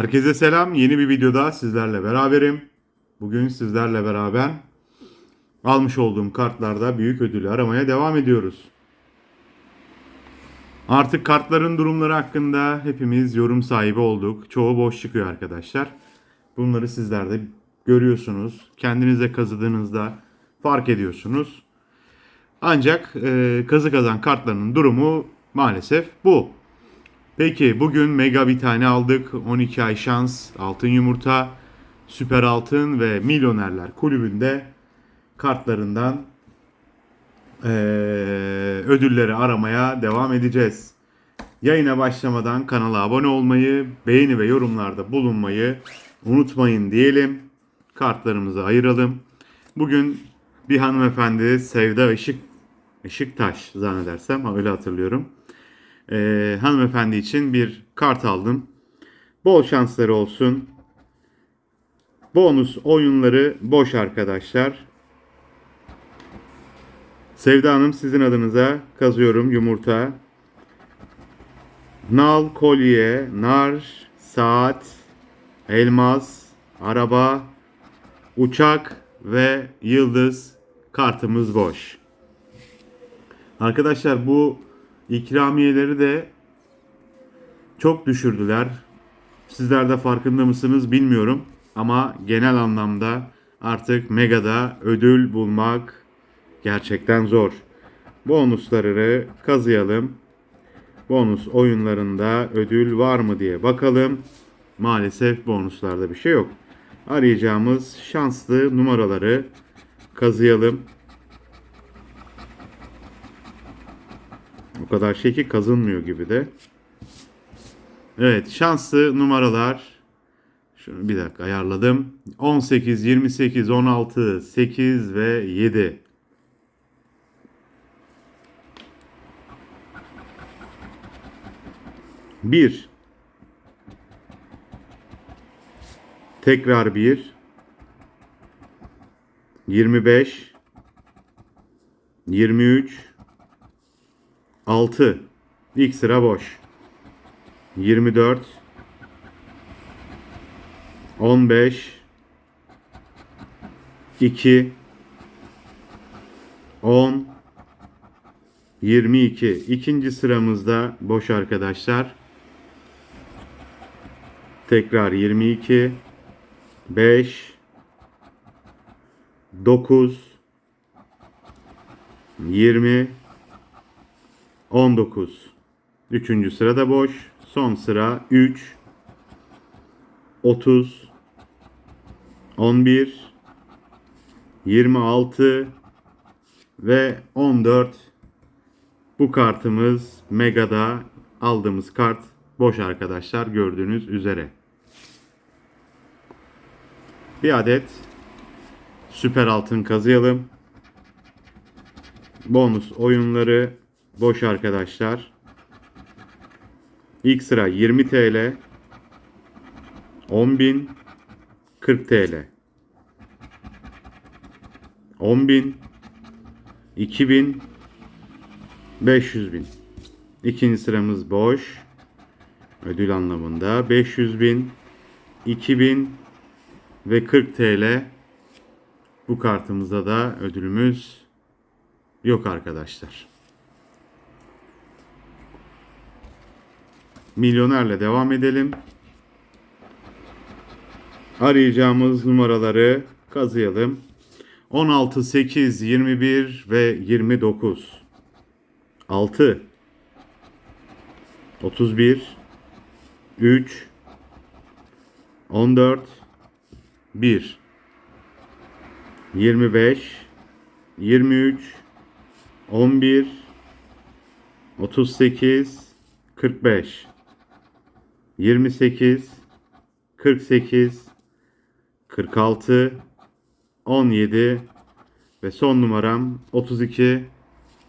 Herkese selam. Yeni bir videoda sizlerle beraberim. Bugün sizlerle beraber almış olduğum kartlarda büyük ödülü aramaya devam ediyoruz. Artık kartların durumları hakkında hepimiz yorum sahibi olduk. Çoğu boş çıkıyor arkadaşlar. Bunları sizler de görüyorsunuz. Kendinize kazıdığınızda fark ediyorsunuz. Ancak e, kazı kazan kartlarının durumu maalesef bu. Peki bugün mega bir tane aldık. 12 ay şans, altın yumurta, süper altın ve milyonerler kulübünde kartlarından eee, ödülleri aramaya devam edeceğiz. Yayına başlamadan kanala abone olmayı, beğeni ve yorumlarda bulunmayı unutmayın diyelim. Kartlarımızı ayıralım. Bugün bir hanımefendi Sevda Işık Işıktaş zannedersem öyle hatırlıyorum. Ee, hanımefendi için bir kart aldım. Bol şansları olsun. Bonus oyunları boş arkadaşlar. Sevda Hanım sizin adınıza kazıyorum yumurta. Nal, kolye, nar, saat, elmas, araba, uçak ve yıldız kartımız boş. Arkadaşlar bu ikramiyeleri de çok düşürdüler. Sizler de farkında mısınız bilmiyorum. Ama genel anlamda artık Mega'da ödül bulmak gerçekten zor. Bonusları kazıyalım. Bonus oyunlarında ödül var mı diye bakalım. Maalesef bonuslarda bir şey yok. Arayacağımız şanslı numaraları kazıyalım. Kadar şey ki kazınmıyor gibi de. Evet şanslı numaralar. Şunu bir dakika ayarladım. 18, 28, 16, 8 ve 7. Bir. Tekrar bir. 25. 23. 6. İlk sıra boş. 24. 15. 2. 10. 22. İkinci sıramızda boş arkadaşlar. Tekrar 22. 5. 9. 20. 19. Üçüncü sırada boş. Son sıra 3. 30. 11. 26. Ve 14. Bu kartımız Mega'da aldığımız kart boş arkadaşlar gördüğünüz üzere. Bir adet süper altın kazıyalım. Bonus oyunları boş arkadaşlar. İlk sıra 20 TL. 10.000 40 TL. 10.000 2000 500 bin. İkinci sıramız boş. Ödül anlamında 500 bin, 2000 ve 40 TL. Bu kartımızda da ödülümüz yok arkadaşlar. Milyonerle devam edelim. Arayacağımız numaraları kazıyalım. 16, 8, 21 ve 29. 6 31 3 14 1 25 23 11 38 45 28 48 46 17 ve son numaram 32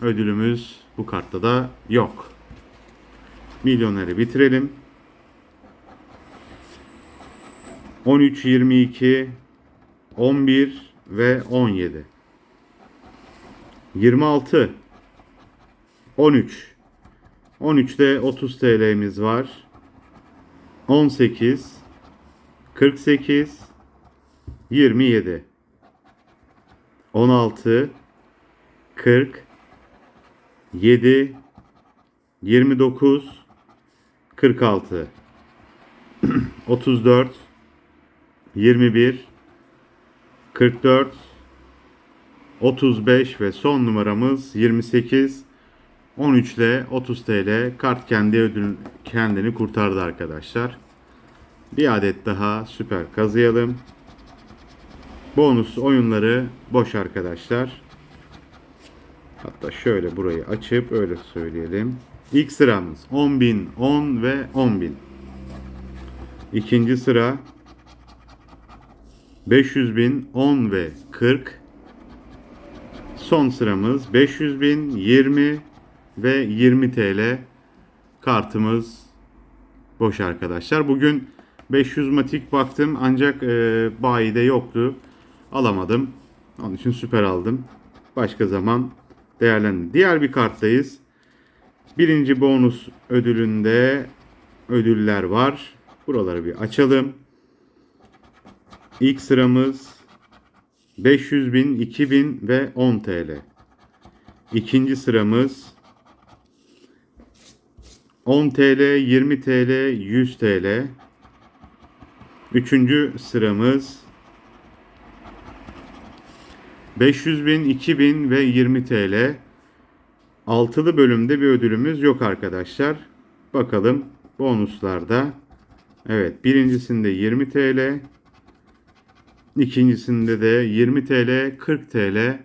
ödülümüz bu kartta da yok. Milyoneri bitirelim. 13, 22, 11 ve 17. 26, 13. 13'te 30 TL'miz var. 18, 48 27 16 40 7 29 46 34 21 44 35 ve son numaramız 28 13 ile 30 TL kart kendi ödül kendini kurtardı arkadaşlar. Bir adet daha süper kazıyalım. Bonus oyunları boş arkadaşlar. Hatta şöyle burayı açıp öyle söyleyelim. İlk sıramız 10.000, 10 ve 10.000. İkinci sıra 500 bin, 10 ve 40. Son sıramız 500 bin, 20 ve 20 TL kartımız boş arkadaşlar. Bugün 500 matik baktım ancak e, bayide yoktu. Alamadım. Onun için süper aldım. Başka zaman değerlendim. Diğer bir karttayız. Birinci bonus ödülünde ödüller var. Buraları bir açalım. İlk sıramız 500 bin, 2000 ve 10 TL. İkinci sıramız 10 TL, 20 TL, 100 TL. Üçüncü sıramız 500 bin, 2000 ve 20 TL. Altılı bölümde bir ödülümüz yok arkadaşlar. Bakalım bonuslarda. Evet birincisinde 20 TL. İkincisinde de 20 TL, 40 TL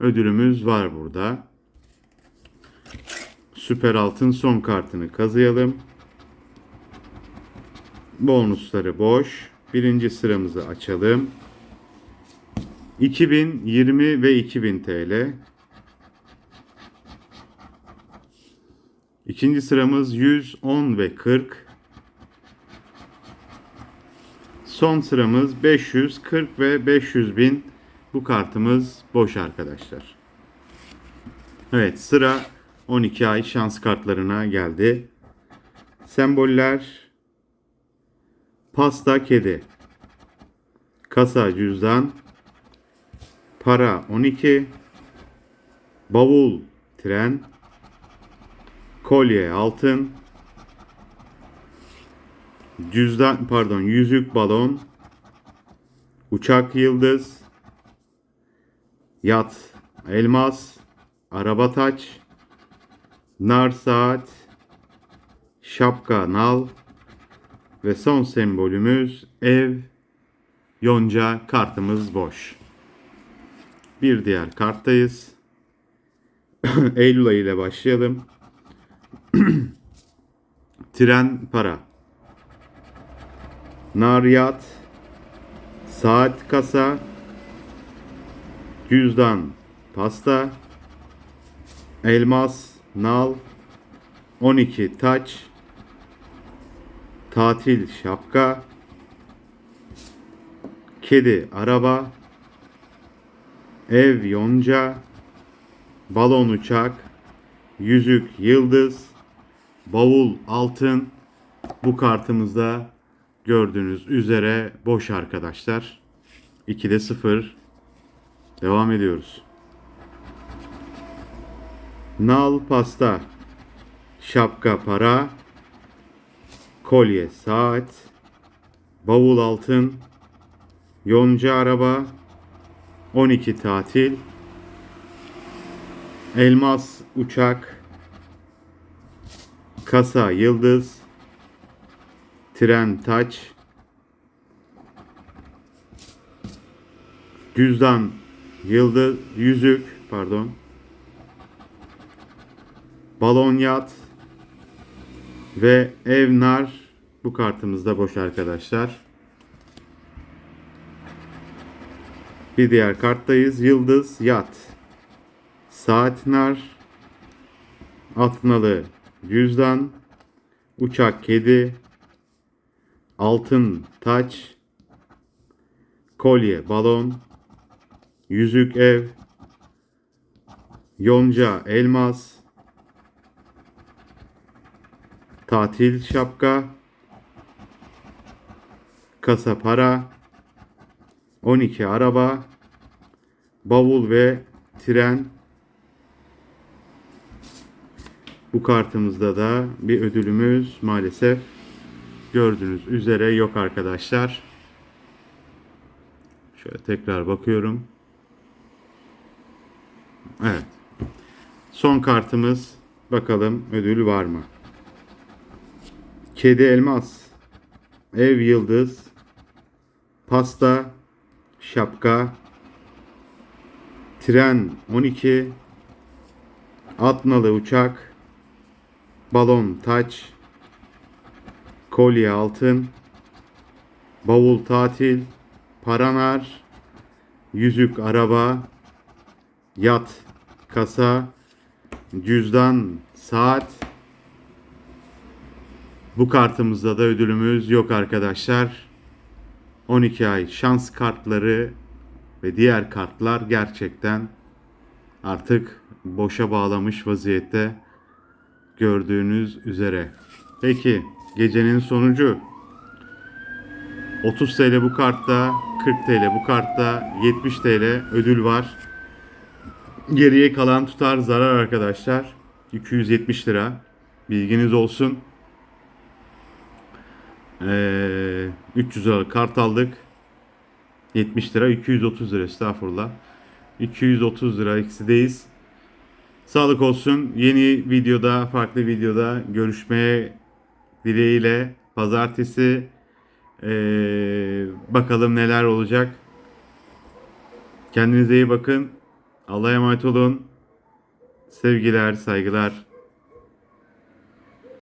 ödülümüz var burada. Süper Altın son kartını kazıyalım. Bonusları boş. Birinci sıramızı açalım. 2020 ve 2000 TL. İkinci sıramız 110 ve 40. Son sıramız 540 ve 500 bin. Bu kartımız boş arkadaşlar. Evet sıra 12 ay şans kartlarına geldi. Semboller pasta kedi. Kasa cüzdan. Para 12 bavul tren. Kolye altın. Cüzdan pardon yüzük balon. Uçak yıldız. Yat elmas. Araba taç nar saat şapka nal ve son sembolümüz ev yonca kartımız boş. Bir diğer karttayız. Eylül ayı ile başlayalım. Tren para. Nariyat. Saat kasa. Cüzdan pasta. Elmas nal. 12 taç. Tatil şapka. Kedi araba. Ev yonca. Balon uçak. Yüzük yıldız. Bavul altın. Bu kartımızda gördüğünüz üzere boş arkadaşlar. 2'de 0. Devam ediyoruz. Nal pasta. Şapka para. Kolye saat. Bavul altın. Yonca araba. 12 tatil. Elmas uçak. Kasa yıldız. Tren taç. Cüzdan yıldız yüzük pardon. Balon yat ve ev nar bu kartımızda boş arkadaşlar. Bir diğer karttayız. Yıldız yat. Saat nar. Atnalı cüzdan. Uçak kedi. Altın taç. Kolye balon. Yüzük ev. Yonca elmas. Tatil şapka. kasa para, 12 araba, bavul ve tren. Bu kartımızda da bir ödülümüz maalesef gördüğünüz üzere yok arkadaşlar. Şöyle tekrar bakıyorum. Evet. Son kartımız. Bakalım ödül var mı? Kedi elmas. Ev yıldız. Pasta. Şapka. Tren 12. Atnalı uçak. Balon taç. Kolye altın. Bavul tatil. Paranar. Yüzük araba. Yat kasa. Cüzdan saat. Bu kartımızda da ödülümüz yok arkadaşlar. 12 ay şans kartları ve diğer kartlar gerçekten artık boşa bağlamış vaziyette gördüğünüz üzere. Peki gecenin sonucu 30 TL bu kartta, 40 TL bu kartta, 70 TL ödül var. Geriye kalan tutar zarar arkadaşlar. 270 lira. Bilginiz olsun. Ee, 300 lira kart aldık. 70 lira 230 lira estağfurullah. 230 lira eksideyiz. Sağlık olsun. Yeni videoda, farklı videoda görüşmeye dileğiyle pazartesi ee, bakalım neler olacak. Kendinize iyi bakın. Allah'a emanet olun. Sevgiler, saygılar.